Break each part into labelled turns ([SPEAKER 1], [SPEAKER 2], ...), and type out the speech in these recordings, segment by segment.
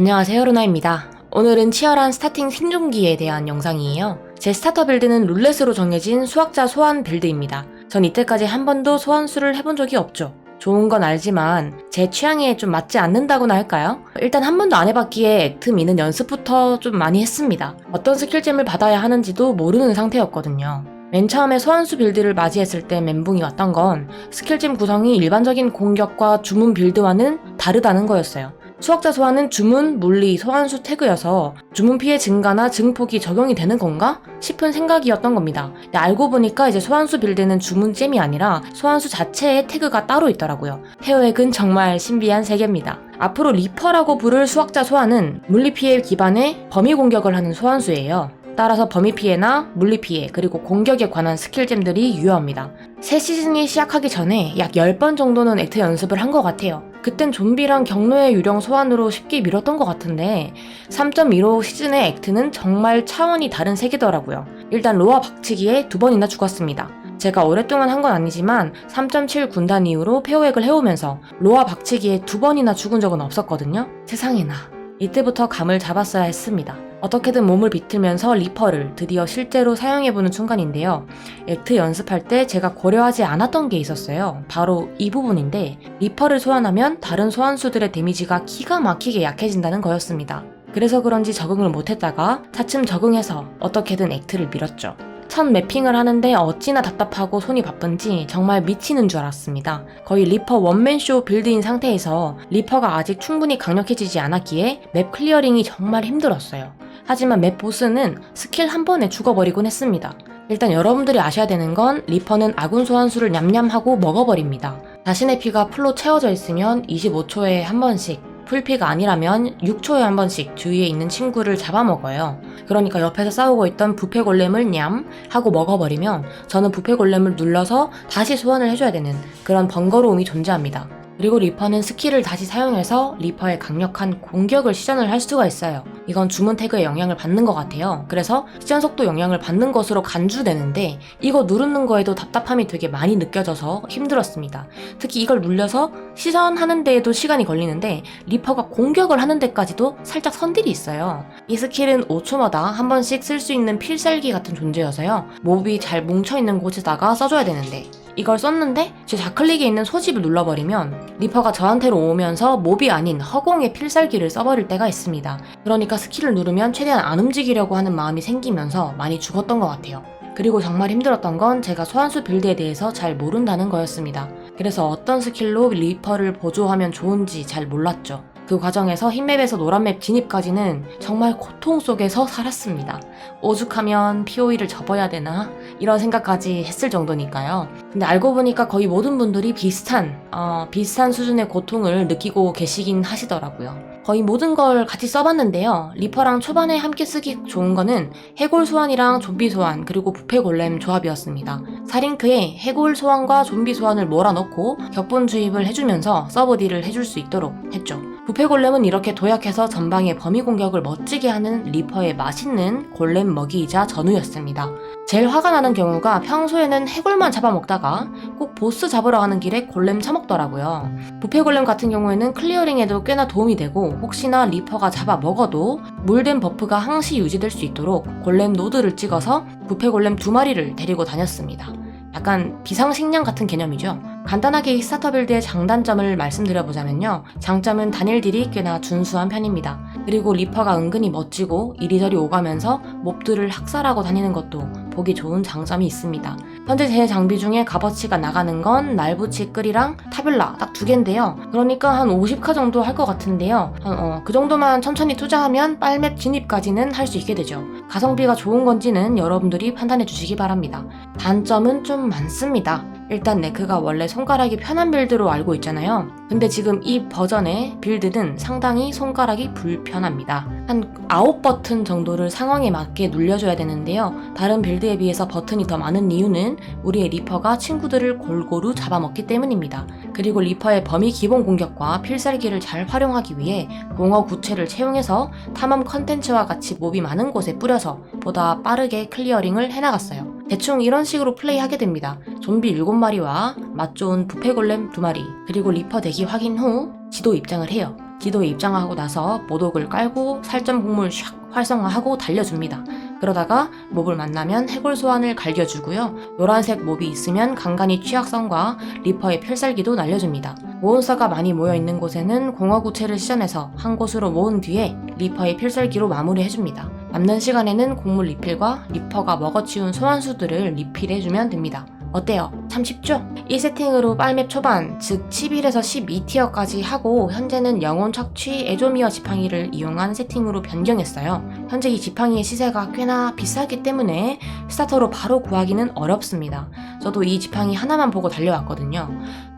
[SPEAKER 1] 안녕하세요 루나입니다. 오늘은 치열한 스타팅 생존기에 대한 영상이에요. 제 스타터 빌드는 룰렛으로 정해진 수학자 소환 빌드입니다. 전 이때까지 한 번도 소환수를 해본 적이 없죠. 좋은 건 알지만 제 취향에 좀 맞지 않는다고나 할까요? 일단 한 번도 안 해봤기에 액트 미는 연습부터 좀 많이 했습니다. 어떤 스킬잼을 받아야 하는지도 모르는 상태였거든요. 맨 처음에 소환수 빌드를 맞이했을 때 멘붕이 왔던 건 스킬잼 구성이 일반적인 공격과 주문 빌드와는 다르다는 거였어요. 수학자 소환은 주문, 물리, 소환수 태그여서 주문 피해 증가나 증폭이 적용이 되는 건가? 싶은 생각이었던 겁니다. 알고 보니까 이제 소환수 빌드는 주문 잼이 아니라 소환수 자체에 태그가 따로 있더라고요. 페어액은 정말 신비한 세계입니다. 앞으로 리퍼라고 부를 수학자 소환은 물리 피해 기반의 범위 공격을 하는 소환수예요. 따라서 범위 피해나 물리 피해 그리고 공격에 관한 스킬잼들이 유효합니다. 새 시즌이 시작하기 전에 약 10번 정도는 액트 연습을 한 것 같아요. 그땐 좀비랑 경로의 유령 소환으로 쉽게 밀었던 것 같은데 3.15 시즌의 액트는 정말 차원이 다른 세계더라고요. 일단 로아 박치기에 두 번이나 죽었습니다. 제가 오랫동안 한 건 아니지만 3.7 군단 이후로 페어액을 해오면서 로아 박치기에 두 번이나 죽은 적은 없었거든요. 세상에나. 이때부터 감을 잡았어야 했습니다. 어떻게든 몸을 비틀면서 리퍼를 드디어 실제로 사용해보는 순간인데요. 액트 연습할 때 제가 고려하지 않았던 게 있었어요. 바로 이 부분인데, 리퍼를 소환하면 다른 소환수들의 데미지가 기가 막히게 약해진다는 거였습니다. 그래서 그런지 적응을 못했다가 차츰 적응해서 어떻게든 액트를 밀었죠. 첫 매핑을 하는데 어찌나 답답하고 손이 바쁜지 정말 미치는 줄 알았습니다. 거의 리퍼 원맨쇼 빌드인 상태에서 리퍼가 아직 충분히 강력해지지 않았기에 맵 클리어링이 정말 힘들었어요. 하지만 맵 보스는 스킬 한 번에 죽어버리곤 했습니다. 일단 여러분들이 아셔야 되는 건 리퍼는 아군 소환수를 냠냠하고 먹어버립니다. 자신의 피가 풀로 채워져 있으면 25초에 한 번씩 풀피가 아니라면 6초에 한 번씩 주위에 있는 친구를 잡아먹어요. 그러니까 옆에서 싸우고 있던 부패 골렘을 냠 하고 먹어버리면 저는 부패 골렘을 눌러서 다시 소환을 해줘야 되는 그런 번거로움이 존재합니다. 그리고 리퍼는 스킬을 다시 사용해서 리퍼의 강력한 공격을 시전을 할 수가 있어요. 이건 주문 태그의 영향을 받는 것 같아요. 그래서 시전 속도 영향을 받는 것으로 간주되는데 이거 누르는 거에도 답답함이 되게 많이 느껴져서 힘들었습니다. 특히 이걸 눌려서 시전하는 데에도 시간이 걸리는데 리퍼가 공격을 하는 데까지도 살짝 선딜이 있어요. 이 스킬은 5초마다 한 번씩 쓸 수 있는 필살기 같은 존재여서요. 몹이 잘 뭉쳐있는 곳에다가 써줘야 되는데 이걸 썼는데 제 좌클릭에 있는 소집을 눌러버리면 리퍼가 저한테로 오면서 몹이 아닌 허공의 필살기를 써버릴 때가 있습니다. 그러니까 스킬을 누르면 최대한 안 움직이려고 하는 마음이 생기면서 많이 죽었던 것 같아요. 그리고 정말 힘들었던 건 제가 소환수 빌드에 대해서 잘 모른다는 거였습니다. 그래서 어떤 스킬로 리퍼를 보조하면 좋은지 잘 몰랐죠. 그 과정에서 흰맵에서 노란맵 진입까지는 정말 고통 속에서 살았습니다. 오죽하면 POE를 접어야 되나? 이런 생각까지 했을 정도니까요. 근데 알고 보니까 거의 모든 분들이 비슷한, 어, 비슷한 수준의 고통을 느끼고 계시긴 하시더라고요. 거의 모든 걸 같이 써봤는데요. 리퍼랑 초반에 함께 쓰기 좋은 거는 해골 소환이랑 좀비 소환, 그리고 부패 골렘 조합이었습니다. 사링크에 해골 소환과 좀비 소환을 몰아넣고 격분 주입을 해주면서 서브 딜을 해줄 수 있도록 했죠. 부패 골렘은 이렇게 도약해서 전방의 범위 공격을 멋지게 하는 리퍼의 맛있는 골렘 먹이이자 전우였습니다. 제일 화가 나는 경우가 평소에는 해골만 잡아먹다가 꼭 보스 잡으러 가는 길에 골렘 처먹더라고요. 부패 골렘 같은 경우에는 클리어링에도 꽤나 도움이 되고 혹시나 리퍼가 잡아먹어도 물된 버프가 항시 유지될 수 있도록 골렘 노드를 찍어서 부패 골렘 두 마리를 데리고 다녔습니다. 약간 비상식량 같은 개념이죠. 간단하게 이 스타터 빌드의 장단점을 말씀드려보자면요. 장점은 단일 딜이 꽤나 준수한 편입니다. 그리고 리퍼가 은근히 멋지고 이리저리 오가면서 몹들을 학살하고 다니는 것도 보기 좋은 장점이 있습니다. 현재 제 장비 중에 값어치가 나가는 건 날부치 끌이랑 타블라 딱 두 개인데요. 그러니까 한 50카 정도 할 것 같은데요. 한, 어, 그 정도만 천천히 투자하면 빨맵 진입까지는 할 수 있게 되죠. 가성비가 좋은 건지는 여러분들이 판단해 주시기 바랍니다. 단점은 좀 많습니다. 일단 네크가 원래 손가락이 편한 빌드로 알고 있잖아요. 근데 지금 이 버전의 빌드는 상당히 손가락이 불편합니다. 한 9버튼 정도를 상황에 맞게 눌려줘야 되는데요. 다른 빌드에 비해서 버튼이 더 많은 이유는 우리의 리퍼가 친구들을 골고루 잡아먹기 때문입니다. 그리고 리퍼의 범위 기본 공격과 필살기를 잘 활용하기 위해 공허 구체를 채용해서 탐험 컨텐츠와 같이 몹이 많은 곳에 뿌려서 보다 빠르게 클리어링을 해나갔어요. 대충 이런 식으로 플레이하게 됩니다. 좀비 7마리와 맛 좋은 부패 골렘 2마리, 그리고 리퍼 대기 확인 후 지도 입장을 해요. 기도에 입장하고 나서 모독을 깔고 살점 곡물 샥 활성화하고 달려줍니다. 그러다가 몹을 만나면 해골 소환을 갈겨주고요. 노란색 몹이 있으면 간간히 취약성과 리퍼의 필살기도 날려줍니다. 모은사가 많이 모여있는 곳에는 공허구체를 시전해서 한 곳으로 모은 뒤에 리퍼의 필살기로 마무리해줍니다. 남는 시간에는 곡물 리필과 리퍼가 먹어치운 소환수들을 리필해주면 됩니다. 어때요? 참 쉽죠? 이 세팅으로 빨맵 초반, 즉 11에서 12티어까지 하고 현재는 영혼 착취 에조미어 지팡이를 이용한 세팅으로 변경했어요. 현재 이 지팡이의 시세가 꽤나 비싸기 때문에 스타터로 바로 구하기는 어렵습니다. 저도 이 지팡이 하나만 보고 달려왔거든요.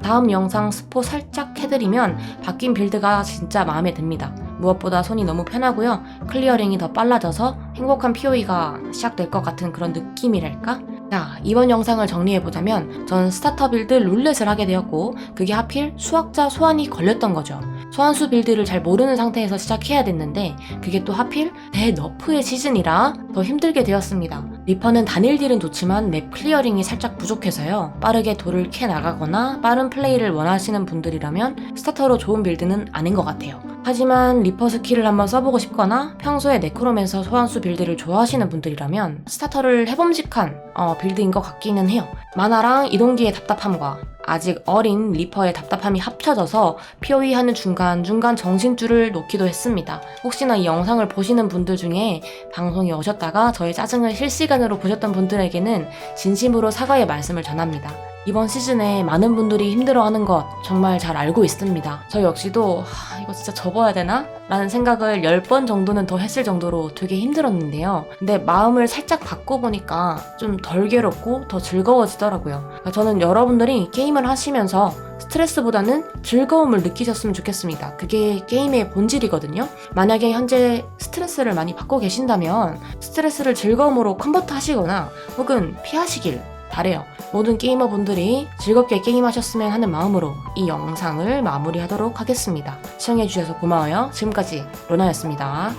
[SPEAKER 1] 다음 영상 스포 살짝 해드리면 바뀐 빌드가 진짜 마음에 듭니다. 무엇보다 손이 너무 편하고요. 클리어링이 더 빨라져서 행복한 POE가 시작될 것 같은 그런 느낌이랄까? 자, 이번 영상을 정리해보자면 전 스타터 빌드 룰렛을 하게 되었고 그게 하필 수학자 소환이 걸렸던 거죠. 소환수 빌드를 잘 모르는 상태에서 시작해야 됐는데 그게 또 하필 대너프의 시즌이라 더 힘들게 되었습니다. 리퍼는 단일 딜은 좋지만 맵 클리어링이 살짝 부족해서요. 빠르게 돌을 캐 나가거나 빠른 플레이를 원하시는 분들이라면 스타터로 좋은 빌드는 아닌 것 같아요. 하지만 리퍼 스킬을 한번 써보고 싶거나 평소에 네크롬에서 소환수 빌드를 좋아하시는 분들이라면 스타터를 해봄직한 어, 빌드인 것 같기는 해요. 마나랑 이동기의 답답함과 아직 어린 리퍼의 답답함이 합쳐져서 POE 하는 중간중간 정신줄을 놓기도 했습니다. 혹시나 이 영상을 보시는 분들 중에 방송에 오셨다가 저의 짜증을 실시간으로 보셨던 분들에게는 진심으로 사과의 말씀을 전합니다. 이번 시즌에 많은 분들이 힘들어하는 것 정말 잘 알고 있습니다. 저 역시도 하, 이거 진짜 접어야 되나? 라는 생각을 10번 정도는 더 했을 정도로 되게 힘들었는데요. 근데 마음을 살짝 바꿔보니까 좀 덜 괴롭고 더 즐거워지더라고요. 그러니까 저는 여러분들이 게임을 하시면서 스트레스보다는 즐거움을 느끼셨으면 좋겠습니다. 그게 게임의 본질이거든요. 만약에 현재 스트레스를 많이 받고 계신다면 스트레스를 즐거움으로 컨버트 하시거나 혹은 피하시길 바래요. 모든 게이머분들이 즐겁게 게임하셨으면 하는 마음으로 이 영상을 마무리하도록 하겠습니다. 시청해주셔서 고마워요. 지금까지 로나였습니다.